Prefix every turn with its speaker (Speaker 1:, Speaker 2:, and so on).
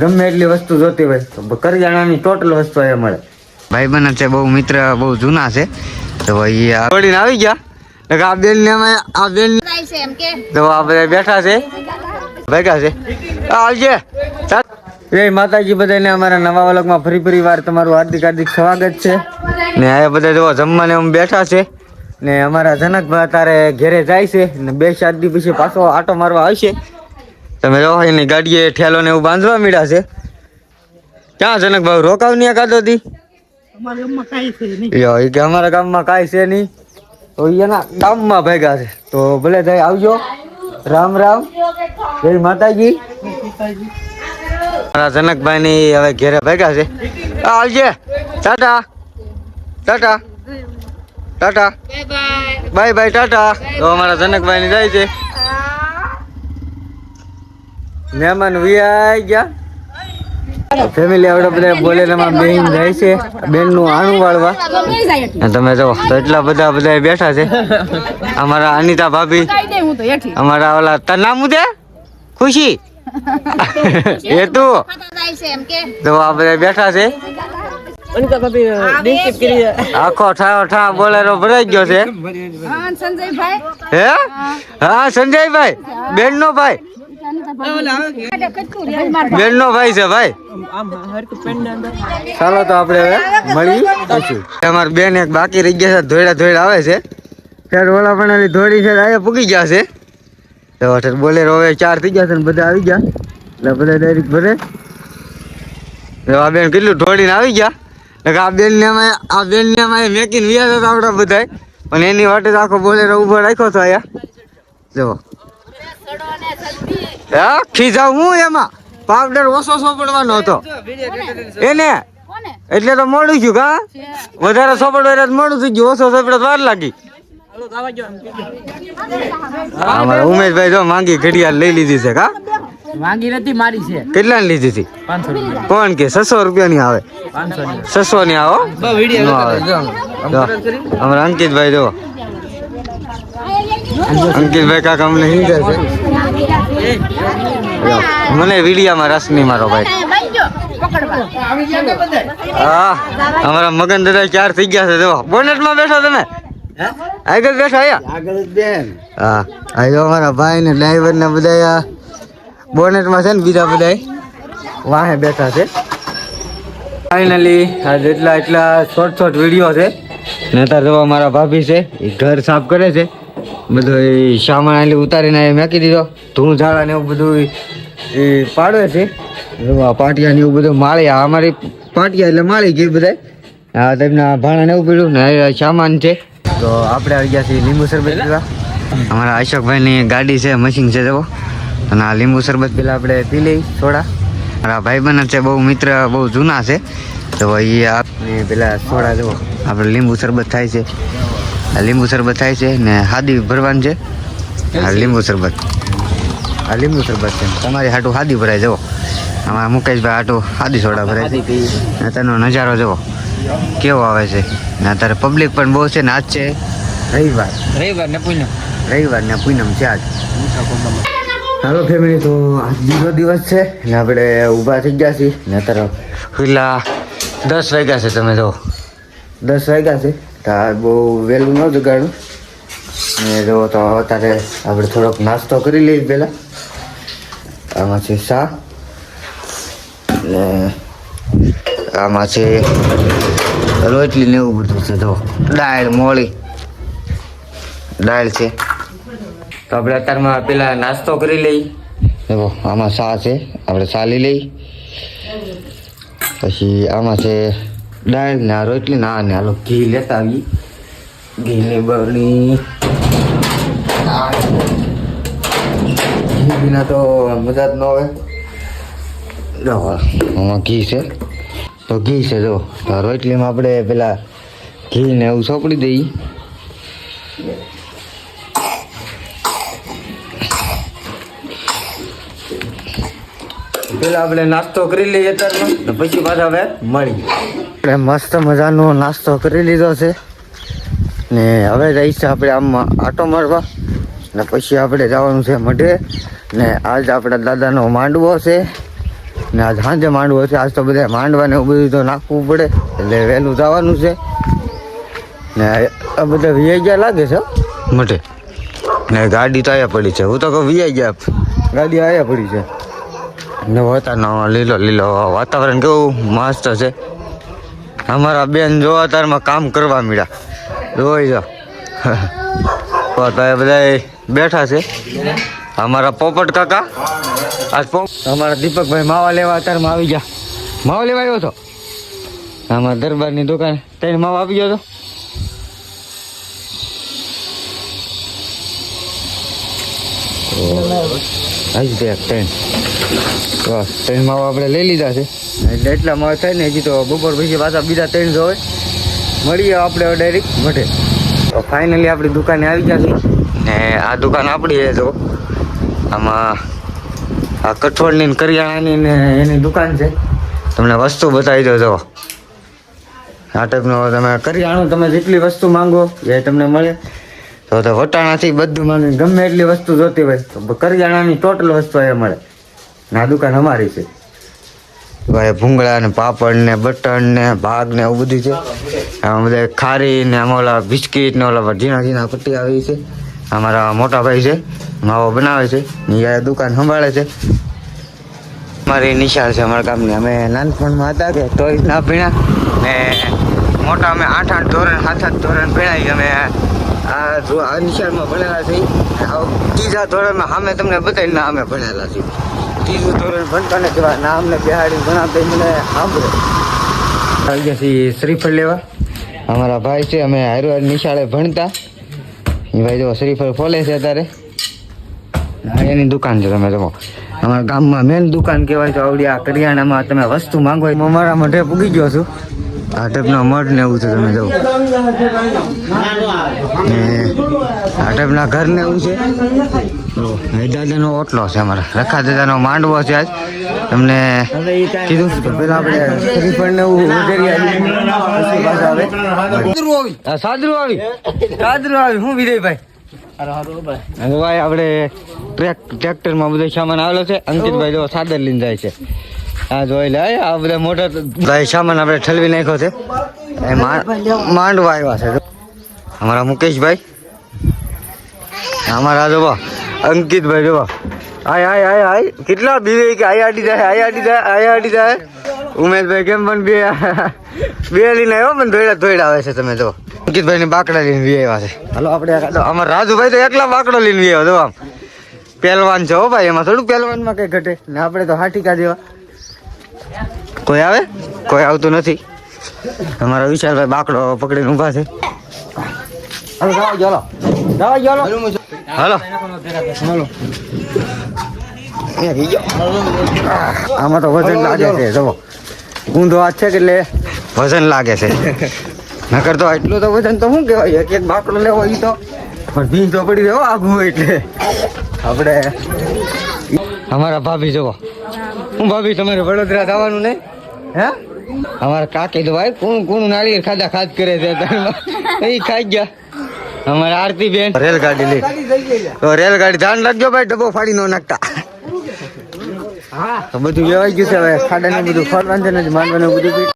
Speaker 1: ગમે એટલી વસ્તુ જોતી હોય તો કરિયાણાની ટોટલ વસ્તુ અહીંયા મળે. ભાઈ બને છે બહુ મિત્ર બહુ જૂના છે. તો એ આવડીને આવી ગયા. એટલે આ બેન ને અમે આ બેન
Speaker 2: થાય છે એમ કે.
Speaker 1: તો આ બધા બેઠા છે. ભેગા છે. આવજે. ચાલ. જય માતાજી બધાને અમારા નવા વલકમાં ફરી ફરી વાર તમારું હાર્દિક હાર્દિક સ્વાગત છે. ને આ બધા જો જમવાને અમે બેઠા છે. ને અમારા જનકભાઈ અત્યારે ઘેરે જાય છે ને બે ચાર દી પછી પાછો આટો મારવા આવશે. તમે જો એની ગાડીએ ઠેલો ને એવું બાંધવા મળ્યા છે. ક્યાં જનકભાઈ રોકાવ નહીં. કાઢો હતી કે અમારા ગામમાં કાંઈ છે નહીં. તો એના ગામમાં ભેગા છે. તો ભલે ભાઈ આવજો. રામ રામ. જય માતાજી. મારા જનકભાઈ ની હવે ઘેરે ભેગા છે. આ આવજે. Tata. Tata. Tata. Bye bye. Tata. તો અમારા જનકભાઈ ની જાય છે. મહેમાન વી ગયા. ફેમિલી આપણે બધા બોલેરામાં બેન જાય છે. બેનનું આણું વાળવા. તમે જો તો એટલા બધા બધા બેઠા છે. અમારા અનિતા ભાભી અમારા ઓલા તાર નામ છે? ખુશી? એ તું
Speaker 2: થાય છે. એમ કે
Speaker 1: તો આ બધા બેઠા છે. આખો ઠાવ ઠા બોલેરો ભરાઈ ગયો છે. હે હા? સંજયભાઈ. બેન નો ભાઈ. બેન ભાઈ છે ચાલો તો આપણે હવે મળી પછી. બેન એક બાકી રહી ગયા છે, ધોયડા ધોયડા આવે છે. ઓલા પણ એની ધોળી છે અહીંયા પૂગી ગયા છે. બોલેરો હવે ચાર થઈ ગયા છે ને બધા આવી ગયા. એટલે બધા ડાયરેક્ટ ભરે આ બેન કેટલું ઢોળીને આવી ગયા. એટલે આ બેન ને અમે આ બેન ને અમે મેકીને વ્યા હતા આપણા બધા પણ એની વાટે તો આખો બોલેરો ઊભો રાખ્યો હતો અહીંયા. જો હા? જાઉં હું એમાં? પાવડર ઓછો સોપડવાનો હતો. એને? એટલે તો મોડું ગયું કા? વધારે સોપડવા એટલે મોડું થઈ ગયું. ઓછો સોપડે વાર લાગી. અમારા ઉમેશભાઈ જો માંગી ઘડિયાળ લઈ લીધી છે કા?
Speaker 3: માંગી નથી મારી છે.
Speaker 1: કેટલા ની લીધી હતી? કોણ કે? છસો રૂપિયા ની. આવે? છસો ની આવો. અમારા અંકિતભાઈ જો. અંકિતભાઈ કાકા અમને હિંગે છે. મને વીડિયામાં રસ નહીં મારો ભાઈ. હા અમારા મગન દાદા ચાર થઈ ગયા છે. જો બોનેટમાં બેઠો તમે. આગળ બેઠો આયા
Speaker 3: આગળ
Speaker 1: હા આ જો અમારા ભાઈ ને ડ્રાઈવર ને બધા બોનેટમાં છે ને બીજા બધા વાહે બેઠા છે. ફાઇનલી આ જેટલા એટલા શોર્ટ શોર્ટ વીડિયો છે. ને તાર જો મારા ભાભી છે એ ઘર સાફ કરે છે. બધો સામાન એટલે ઉતારીને મેકી દીધો. ધૂળ ઝાડા ને એવું બધું એ પાડે છે. આ પાટિયા ને એવું બધું માળી. આ અમારી પાટિયા એટલે માળી ગઈ બધા આ તેમના ભાણા ને એવું પીડ્યું ને સામાન છે. તો આપણે આવી ગયા છીએ લીંબુ શરબત પીવા. અમારા અશોકભાઈની ગાડી છે મશીન છે જવો અને આ લીંબુ શરબત પેલા આપણે પી લઈ થોડા મારા ભાઈબંધ છે બહુ મિત્ર બહુ જૂના છે. તો એ આપને પેલા સોડા જેવો આપણે લીંબુ શરબત થાય છે. આ લીંબુ શરબત થાય છે ને હાદી ભરવાનું છે. હા લીંબુ શરબત. આ લીંબુ શરબત છે. તમારી હાટું હાદી ભરાય જવો અમારા મુકેશભાઈ હાટું હાદી સોડા ભરાય છે. ને તેનો નજારો જવો કેવો આવે છે. ને અત્યારે પબ્લિક પણ બહુ છે ને આજ છે. રવિવાર.
Speaker 3: રવિવાર ને પૂનમ.
Speaker 1: રવિવાર ને પૂનમ છે આજ. હાલો ફેમિલી તો આજ બીજો દિવસ છે ને આપણે ઊભા થઈ ગયા છીએ. ને અત્યારે પેલા દસ વાગ્યા છે તમે જો દસ વાગ્યા છે. તો બહુ વહેલું ન જગાડું. ને જો તો અત્યારે આપણે થોડોક નાસ્તો કરી લઈએ પહેલાં. આમાં છે શા ને આમાં છે રોટલી ને એવું બધું છે, જો. દાળ, મોળી. દાળ છે. તો આપણે અત્યારમાં પેલા નાસ્તો કરી લઈએ. જો, આમાં શા છે. આપણે શા લઈ લઈ પછી આમાં છે દાળ ને રોટલી ના ને હાલો ઘી લેતા આવી ઘીની બરણી. ઘી વિના તો મજા જ ન જો, આમાં ઘી છે. તો ઘી છે, જો. રોટલીમાં આપણે પેલા ઘી ને એવું સોપડી દઈએ. પેલા આપણે નાસ્તો કરી લઈએ અત્યારમાં. પછી પાછા હવે મળી આપણે મસ્ત મજાનો નાસ્તો કરી લીધો છે. ને હવે જઈશું આપણે આમ આટો મારવા. ને પછી આપણે જવાનું છે મઢે. ને આજ આપણા દાદાનો માંડવો છે. ને આજ સાંજે માંડવો છે. આજ તો બધા માંડવાને એવું બધું તો નાખવું પડે. એટલે વહેલું જવાનું છે. ને આ બધા વીઆઈ ગયા લાગે છે? મઢે. ને ગાડી તો આવ્યા પડી છે. હું તો કહું વીઆઈ ગયા. ગાડી આવ્યા પડી છે. ને વાતાવરણ લીલો લીલો વાતાવરણ કેવું મસ્ત છે. અમારા બેન જો અત્યારમાં કામ કરવા મળ્યા જોઈ જાઓ તો બધા બેઠા છે. અમારા પોપટ કાકા. આજ અમારા દીપકભાઈ માવા લેવા અત્યારમાં આવી ગયા. માવા લેવા આવ્યો હતો? અમારા દરબારની દુકાન ત્રણ માવા આપી ગયો હતો. હજી બે ટ્રેન બસ ટ્રેનમાં માવા આપણે લઈ લીધા છે. એટલે એટલા મળે થાય ને હજી તો બપોર પછી પાછા બીજા ત્રણ જો મળીએ આપણે ડાયરેક્ટ મઢે તો ફાઇનલી આપણી દુકાને આવી ગયા છે ને આ દુકાન આપણી છે, જો. આમાં આ કઠોળની કરિયાણાની ને એની દુકાન છે. તમને વસ્તુ બતાવી દો જો. ટાઈપનો તમે કરિયાણું, તમે જેટલી વસ્તુ માંગો એ તમને મળે. તો તો વટાણાથી બધું મને ગમે એટલી વસ્તુ જોતી હોય. તો કરિયાણાની ટોટલ વસ્તુ અહીંયા મળે. ના દુકાન અમારી છે. ભાઈ ભૂંગળા ને પાપડ ને બટન ને ભાગ ને એવું બધું છે. આમાં બધા ખારી ને આમાં ઓલા બિસ્કીટ ને ઓલા ઝીણા ઝીણા પટ્ટી આવી છે. અમારા મોટા ભાઈ છે. માવો બનાવે છે. ને દુકાન સંભાળે છે. મારી નિશાળ છે અમારા ગામની. અમે નાનપણમાં હતા કે તોય ના પીણા ને મોટા અમે આઠ આઠ ધોરણ, સાત સાત ધોરણ પીણાવી અમે આ જો આ નિશાળમાં ભણેલા છે. ત્રીજા ધોરણમાં સામે તમને બતાવી ના અમે ભણેલા છીએ ત્રીજું ધોરણ ભણતા ને કેવા ના અમને બિહાડી ભણાવતા મને સાંભળે. આવી ગયા છીએ શ્રીફળ લેવા. અમારા ભાઈ છે, અમે હારવાર નિશાળે ભણતા. એ ભાઈ જો શ્રીફળ ખોલે છે અત્યારે. એની દુકાન છે તમે જો અમારા ગામમાં મેન દુકાન કહેવાય તો આવડી આ કરિયાણામાં તમે વસ્તુ માંગો અમારા માટે પૂગી ગયો છું. આ ટાઈપનો મઢ ને એવું છે, તમે જુઓ. ને ઘર ને એવું છે. દાદાનો ઓટલો છે અમારા. રખા દાદાનો માંડવો છે આજ. તમને કીધું પેલા આપણે શ્રીફળ ને એવું વગેરે સાદરું આવી. સાદરું આવી. હું વિજયભાઈ ભાઈ, આપણે ટ્રેક ટ્રેક્ટરમાં બધો સામાન આવેલો છે. અંકિતભાઈ જો સાદર લઈને જાય છે. આ જોઈ લે, આ બધા મોટા ભાઈ, સામાન આપણે ઠલવી નાખ્યો છે. માંડવા આવ્યા છે અમારા મુકેશભાઈ. અમારા જો અંકિતભાઈ જો આય આય આય આય. કેટલા બીવે કે આય, આડી જાય, આય, આડી જાય, આય, આડી જાય. ઉમેશભાઈ કેમ પણ બે બે લઈને આવ્યો પણ ધોઈડા ધોઈડા આવે છે તમે જો. અંકિતભાઈ ને બાકડા લઈને વી આવ્યા છે. હાલો, આપણે અમારા રાજુભાઈ તો એકલા બાકડો લઈને વી આવ્યો, જો આમ. પહેલવાન છે હો ભાઈ, એમાં થોડું પહેલવાનમાં કઈ ઘટે. ને આપણે તો હાટીકા જેવા. કોઈ આવે? કોઈ આવતું નથી. અમારા વિશાલભાઈ બાકડો પકડીને ઊભા છે. હાલો જવા જવા આમાં તો વજન લાગે છે જવો ઊંધો હાથ છે એટલે વજન લાગે છે. નકર તો એટલું તો વજન તો શું કહેવાય? એક એક બાકડો લેવો એ તો. પણ ભીંજ તો પડી રહ્યો આઘું એટલે. આપણે અમારા ભાભી જુઓ. હું ભાભી તમારે વડોદરા જવાનું નહીં હે? અમારા કાકી તો ભાઈ કોણ કોણ નાળિયેર ખાધા ખાધ કરે છે. એ ખાઈ ગયા. અમારા આરતી બેન. રેલગાડી લઈ તો રેલગાડી ધ્યાન રાખજો ભાઈ ડબ્બો ફાડી નો નાખતા. હા. બધું વ્યવાઈ ગયું છે હવે. ખાડા ને બધું ફરવાનું છે ને માનવાનું બધું